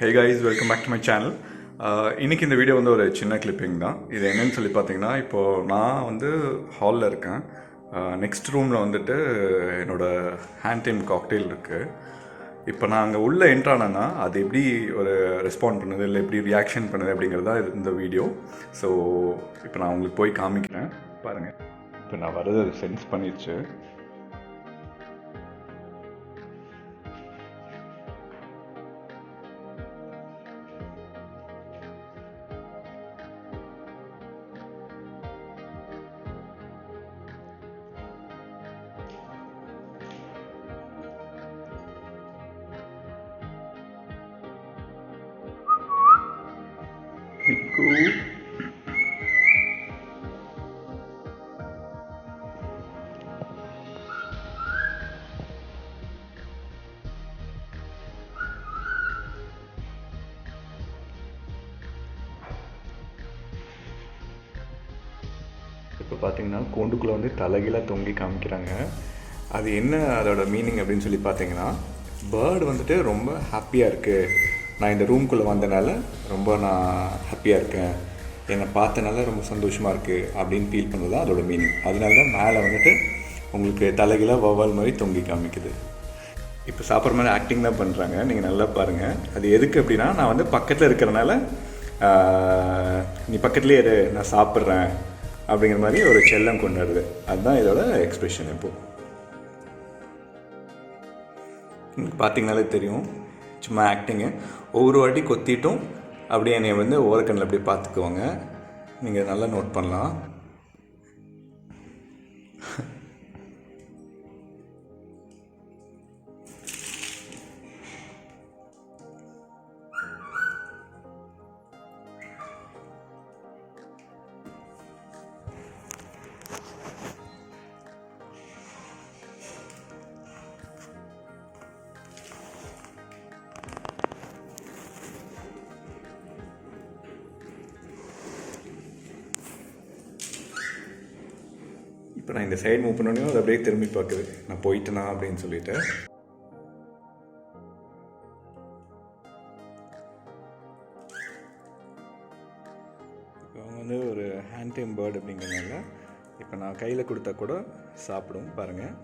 Hey guys welcome back to my channel இன்றைக்கி இந்த video வந்து ஒரு சின்ன கிளிப்பிங் தான். இது என்னென்னு சொல்லி பார்த்தீங்கன்னா இப்போது நான் வந்து ஹாலில் இருக்கேன். Uh, நெக்ஸ்ட் ரூமில் வந்துட்டு என்னோடய ஹேண்ட் டைம் காக்டெயில் இருக்குது இப்போ நான் அங்கே உள்ளே என்ட்ரானேன்னா அது எப்படி ஒரு ரெஸ்பாண்ட் பண்ணுது இல்லை எப்படி ரியாக்ஷன் பண்ணுது அப்படிங்கிறது தான் இந்த வீடியோ ஸோ இப்போ நான் உங்களுக்கு போய் காமிக்கிறேன். பாருங்கள் இப்போ நான் வர்றது அது சென்ஸ் பண்ணிடுச்சு. Cool. இப்போ பார்த்தீங்கன்னா கூண்டுக்குள்ளே வந்து தலைகீழாக தொங்கி காமிக்கிறாங்க அது என்ன அதோட மீனிங் அப்படின்னு சொல்லி பார்த்தீங்கன்னா பேர்டு வந்துட்டு ரொம்ப ஹாப்பியாக இருக்குது நான் இந்த ரூம்குள்ளே வந்தனால ரொம்ப நான் ஹாப்பியாக இருக்கேன். என்னை பார்த்தனால ரொம்ப சந்தோஷமாக இருக்குது அப்படின்னு ஃபீல் பண்ணுறது தான் அதோட மீனிங் அதனால தான் மேலே வந்துட்டு உங்களுக்கு தலைகீழாக வவ்வால் மாதிரி தொங்கி காமிக்குது. இப்போ சாப்பிட்ற மாதிரி ஆக்டிங் தான் பண்ணுறாங்க நீங்கள் நல்லா பாருங்கள் அது எதுக்கு அப்படின்னா நான் வந்து பக்கத்தில் இருக்கிறனால நீ பக்கத்துலேயே இரு நான் சாப்பிட்றேன் அப்படிங்கிற மாதிரி ஒரு செல்லம் கொண்டாடுது. அதுதான் இதோட எக்ஸ்பிரஷன் இப்போது உங்களுக்கு பார்த்தீங்கனாலே தெரியும். சும்மா ஆக்டிங்கு ஒவ்வொரு வாட்டி கொத்திட்டும் அப்படியே என்னை வந்து ஓரக்கண்ணில் அப்படியே பார்த்துக்குவாங்க. நீங்கள் நல்லா நோட் பண்ணலாம். இப்போ நான் இந்த சைடு மூவ் பண்ணோடனே அது அப்படியே திரும்பி பார்க்குது. நான் போயிட்டேனா அப்படின்னு சொல்லிட்டு. இப்போ அவங்க வந்து ஒரு ஹேண்ட் டைம் பேர்டு அப்படிங்கிறதுனால இப்போ நான் கையில் கொடுத்தா கூட சாப்பிடும் பாருங்கள்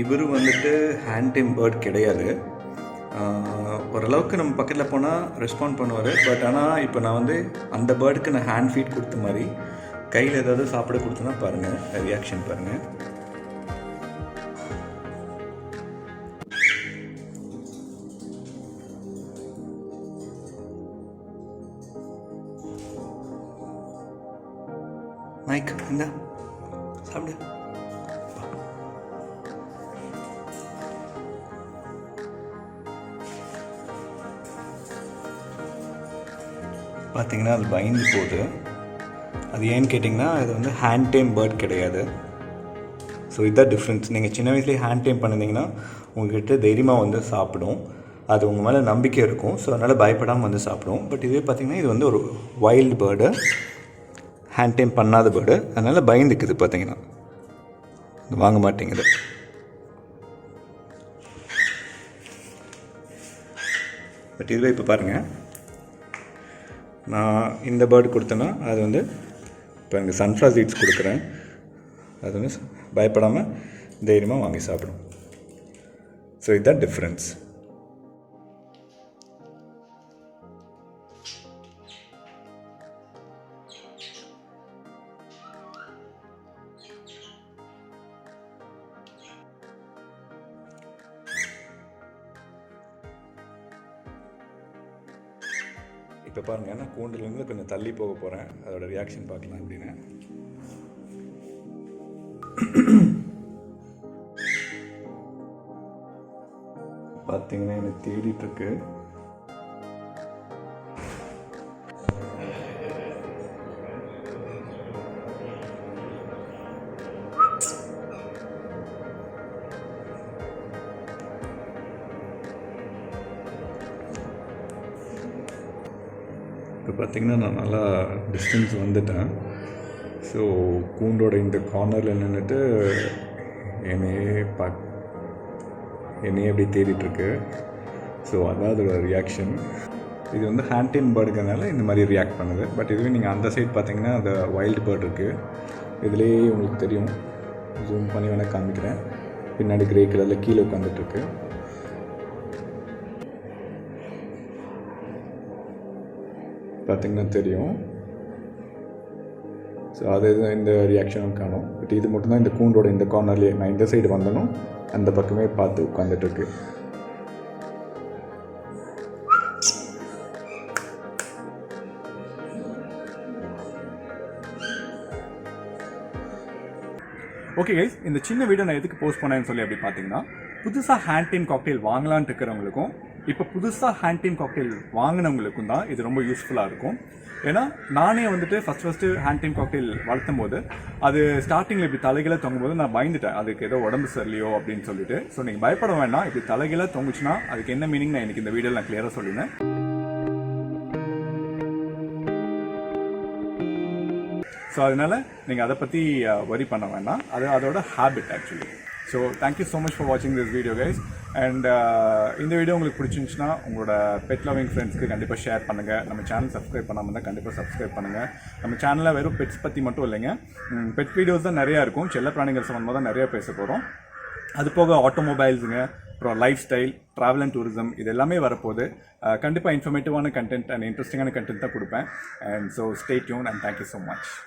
இவர் வந்துட்டு ஹேண்ட் டைம் பேர்ட் கிடையாது ஓரளவுக்கு நம்ம பக்கத்தில் போனால் ரெஸ்பாண்ட் பண்ணுவார். பட் ஆனால் இப்போ நான் வந்து அந்த பேர்டுக்கு நான் ஹேண்ட் ஃபீட் கொடுத்த மாதிரி கையில் ஏதாவது சாப்பிட கொடுத்தனா பாருங்கள் ரியாக்ஷன் பாருங்கள் மைக் இந்த சாப்பிடு. பார்த்தீங்கன்னா அது பயந்து போகுது. அது ஏன்னு கேட்டிங்கன்னா இது வந்து ஹேண்ட் டைம் பேர்ட் கிடையாது. ஸோ இதுதான் டிஃப்ரென்ஸ் நீங்கள் சின்ன வயசுலேயே ஹேண்ட் டைம் பண்ணிங்கன்னா உங்ககிட்ட தைரியமாக வந்து சாப்பிடும். அது உங்கள் மேலே நம்பிக்கை இருக்கும். ஸோ அதனால் பயப்படாமல் வந்து சாப்பிடும். பட் இதுவே பார்த்திங்கன்னா இது வந்து ஒரு வைல்டு பேர்டு ஹேண்ட் டைம் பண்ணாத பேர்டு அதனால் பயந்துக்குது பார்த்தீங்கன்னா. வாங்க மாட்டேங்குது. பட் இதுவே இப்போ பாருங்கள் நான் இந்த பேர்டு கொடுத்தேன்னா அது வந்து இப்போ எனக்கு சன்ஃப்ளவர் சீட்ஸ் கொடுக்குறேன். அது வந்து பயப்படாமல் தைரியமாக வாங்கி சாப்பிடும். ஸோ இதுதான் டிஃப்ரென்ஸ் இப்போ பாருங்கள் நான் கூண்டுலேருந்து கொஞ்சம் தள்ளி போக போகிறேன் அதோட ரியாக்ஷன் பார்க்கலாம் அப்படின்னு பார்த்தீங்கன்னா என்னை தேடிட்டுருக்கு இப்போ பார்த்திங்கன்னா நான் நல்லா டிஸ்டன்ஸ் வந்துட்டேன். ஸோ கூண்டோட இந்த கார்னரில் நின்றுட்டு என்னையே பா என்னையே அப்படி தேடிட்டுருக்கு. ஸோ அதான் அதோட ரியாக்ஷன் இது வந்து ஹேண்டின் பேர்டுங்கிறதுனால இந்த மாதிரி ரியாக்ட் பண்ணுது. பட் இதுவே நீங்கள் அந்த சைட் பார்த்தீங்கன்னா அந்த வைல்டு பேர்ட் இருக்குது இதுலேயே உங்களுக்கு தெரியும். ஜூம் பண்ணி வேணால் காமிக்கிறேன். பின்னாடி கிரே கலரில் கீழே உட்காந்துட்ருக்கு பார்த்தீங்கன்னா தெரியும். ஸோ அது இது இந்த ரியாக்ஷனும் காணும். பட் இது மட்டும்தான் இந்த கூண்டோட இந்த கார்னர்லேயே நான் இந்த சைடு வந்தனும். அந்த பக்கமே பார்த்து உட்காந்துட்ருக்கு ஓகே கைஸ் இந்த சின்ன வீடியோ நான் எதுக்கு போஸ்ட் பண்ணேன்னு சொல்லி அப்படி பார்த்தீங்கன்னா புதுசாக ஹேண்ட் டீம் காக்டெயில் வாங்கலான்ட்டு இருக்கிறவங்களுக்கும் இப்போ புதுசாக ஹேண்ட் டீம் காக்டெயில் வாங்கினவங்களுக்கும் தான் இது ரொம்ப யூஸ்ஃபுல்லாக இருக்கும். ஏன்னா நானே வந்துட்டு first first hand tame cockatiel வளர்த்தும் போது அது ஸ்டார்டிங்கில் இப்படி தலைகீழ தொங்கும்போது நான் பயந்துட்டேன். அதுக்கு ஏதோ உடம்பு சரியில்லையோ அப்படின்னு சொல்லிட்டு. ஸோ நீங்கள் பயப்பட வேண்டாம். இப்படி தலைகீழ தொங்குச்சுன்னா அதுக்கு என்ன மீனிங் நான் எனக்கு இந்த வீடியோவில் நான் கிளியராக சொல்லினேன் ஸோ அதனால் நீங்கள் அதை பற்றி வரி பண்ண வேண்டாம். அது அதோட habit actually so thank you so much for வாட்சிங் திஸ் வீடியோ கைஸ் அண்ட் இந்த வீடியோ உங்களுக்கு பிடிச்சிருந்துச்சுன்னா உங்களோட பெட் லவிங் ஃப்ரெண்ட்ஸ்க்கு கண்டிப்பாக ஷேர் பண்ணுங்கள் நம்ம சேனல் சப்ஸ்கிரைப் பண்ணாமல் இருந்தால் கண்டிப்பாக சப்ஸ்கிரைப் பண்ணுங்கள் நம்ம சேனலில் வெறும் பெட்ஸ் பற்றி மட்டும் இல்லைங்க. பெட் வீடியோஸ் தான் நிறையா இருக்கும். செல்ல பிராணிகள் சம்மந்தமாக தான் நிறையா பேச போகிறோம் அது போக ஆட்டோமொபைல்ஸுங்க அப்புறம் lifestyle travel and tourism இது எல்லாமே வரப்போகுது. கண்டிப்பாக இன்ஃபர்மேட்டிவான கண்டென்ட் அண்ட் இன்ட்ரெஸ்டிங்கான கண்டென்ட் தான் கொடுப்பேன். And so stay tune and thank you so much